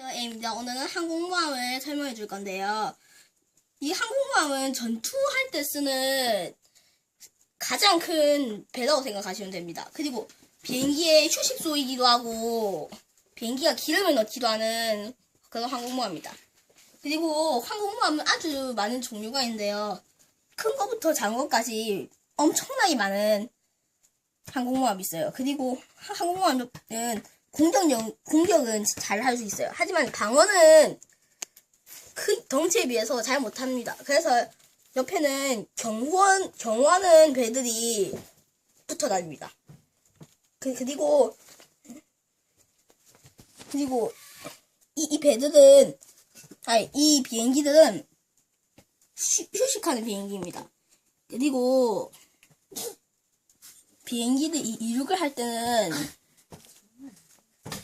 A입니다. 오늘은 항공모함을 설명해 줄 건데요. 이 항공모함은 전투할 때 쓰는 가장 큰 배라고 생각하시면 됩니다. 그리고 비행기의 휴식소이기도 하고 비행기가 기름을 넣기도 하는 그런 항공모함입니다. 그리고 항공모함은 아주 많은 종류가 있는데요. 큰 거부터 작은 것까지 엄청나게 많은 항공모함이 있어요. 그리고 하- 항공모함은 공격력, 공격은 잘 할 수 있어요. 하지만 방어는 그 덩치에 비해서 잘 못합니다. 그래서 옆에는 경호원, 경호하는 배들이 붙어 다닙니다. 그, 그리고, 그리고, 이, 이 배들은, 아니, 이 비행기들은 휴, 휴식하는 비행기입니다. 그리고, 비행기들 이- 이륙을 할 때는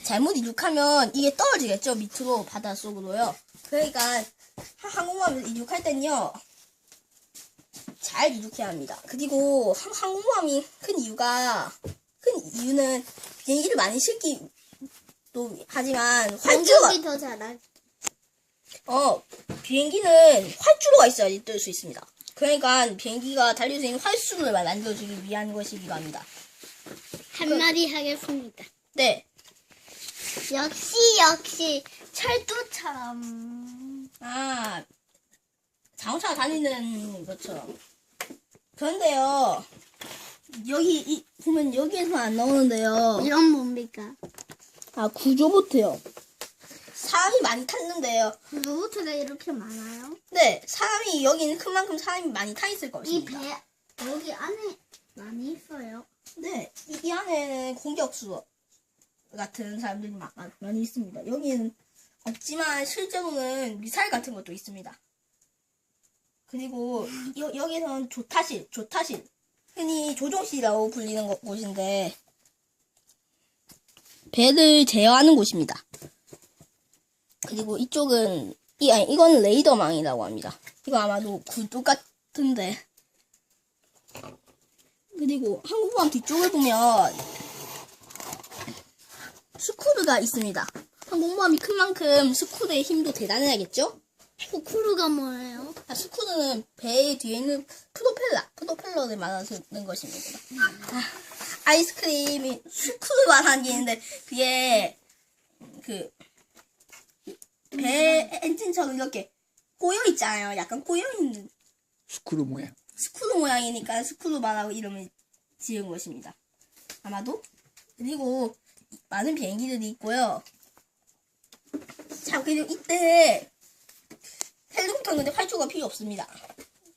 잘못 이륙하면 이게 떨어지겠죠? 밑으로 바닷속으로요. 그러니까 하- 항공모함을 이륙할 땐요 잘 이륙해야 합니다. 그리고 항- 항공모함이 큰 이유가 큰 이유는 비행기를 많이 실기도 하지만 더 잘하. 어 비행기는 활주로가 있어야지 뜰 수 있습니다. 그러니까 비행기가 달릴 수 있는 활주로를 만들어주기 위한 것이기도 합니다. 한마디 하겠습니다. 네 역시 역시 철도처럼. 아, 자동차 다니는 것처럼. 그런데요, 여기, 이, 보면 여기에서 안 나오는데요. 이런 뭡니까? 아, 구조보트요. 사람이 많이 탔는데요. 로봇가 이렇게 많아요? 네, 사람이, 여기는 큰만큼 사람이 많이 타 있을 이 것입니다. 배 여기 안에 많이 있어요. 네, 이, 이 안에는 공격수 같은 사람들이 마- 마- 많이 있습니다. 여기는 없지만 실제로는 미사일 같은 것도 있습니다. 그리고 여, 여기서는 조타실, 조타실, 흔히 조종실이라고 불리는 곳- 곳인데 배를 제어하는 곳입니다. 그리고 이쪽은 이 아니 이건 레이더망이라고 합니다. 이거 아마도 굴뚝 같은데 그리고 항공모함 뒤쪽을 보면 스쿠르가 있습니다. 항공모함이 큰 만큼 스쿠르의 힘도 대단해야겠죠? 쿠쿠루가 뭐예요? 아, 스쿠르는 배 뒤에 있는 프로펠러, 프로펠러를 말하는 것입니다. 아, 아이스크림이 스쿠르 말하는 게 있는데 그게 그 배 엔진처럼 이렇게 꼬여 있잖아요. 약간 꼬여 있는 스크루 모양. 스크루 모양이니까 스크루 말하고 이름을 지은 것입니다. 아마도. 그리고 많은 비행기들이 있고요. 자, 그리고 이때 헬리콥터는 근데 활주가 필요 없습니다.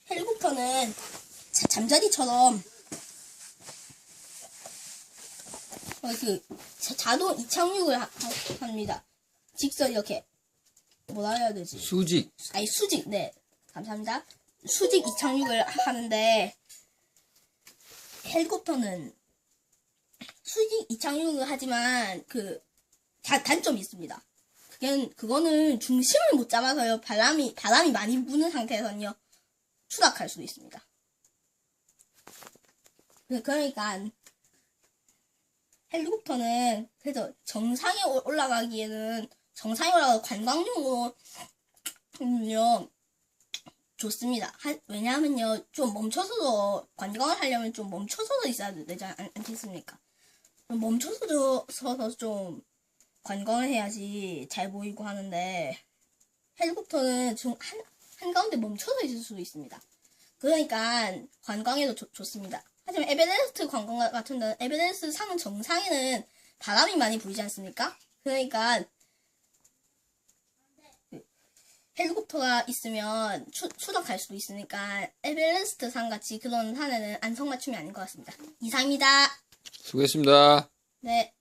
헬리콥터는 자- 잠자리처럼 어, 그 자- 자동 이착륙을 하- 하- 합니다. 직선 이렇게 뭐라 해야 되지? 수직. 아니 수직 네 감사합니다 수직 이착륙을 하는데 헬리콥터는 수직 이착륙을 하지만 그 다- 단점이 있습니다 그게 그거는 중심을 못 잡아서요 바람이 바람이 많이 부는 상태에서는요 추락할 수도 있습니다 그- 그러니까 헬리콥터는 그래서 정상에 올- 올라가기에는 정상에 올라가 관광용으로 요 좋습니다. 하- 왜냐하면요, 좀 멈춰서도, 관광을 하려면 좀 멈춰서도 있어야 되지 않, 않겠습니까? 멈춰서서 좀 관광을 해야지 잘 보이고 하는데, 헬리콥터는 좀 한, 한가운데 멈춰서 있을 수도 있습니다. 그러니까 관광에도 좋- 좋습니다. 하지만 에베레스트 관광 같은 데는 에베레스트 산 정상에는 바람이 많이 불지 않습니까? 그러니까 헬리콥터가 있으면 추, 추락할 수도 있으니까 에베레스트 산 같이 그런 산에는 안성 맞춤이 아닌 것 같습니다. 이상입니다. 수고했습니다. 네.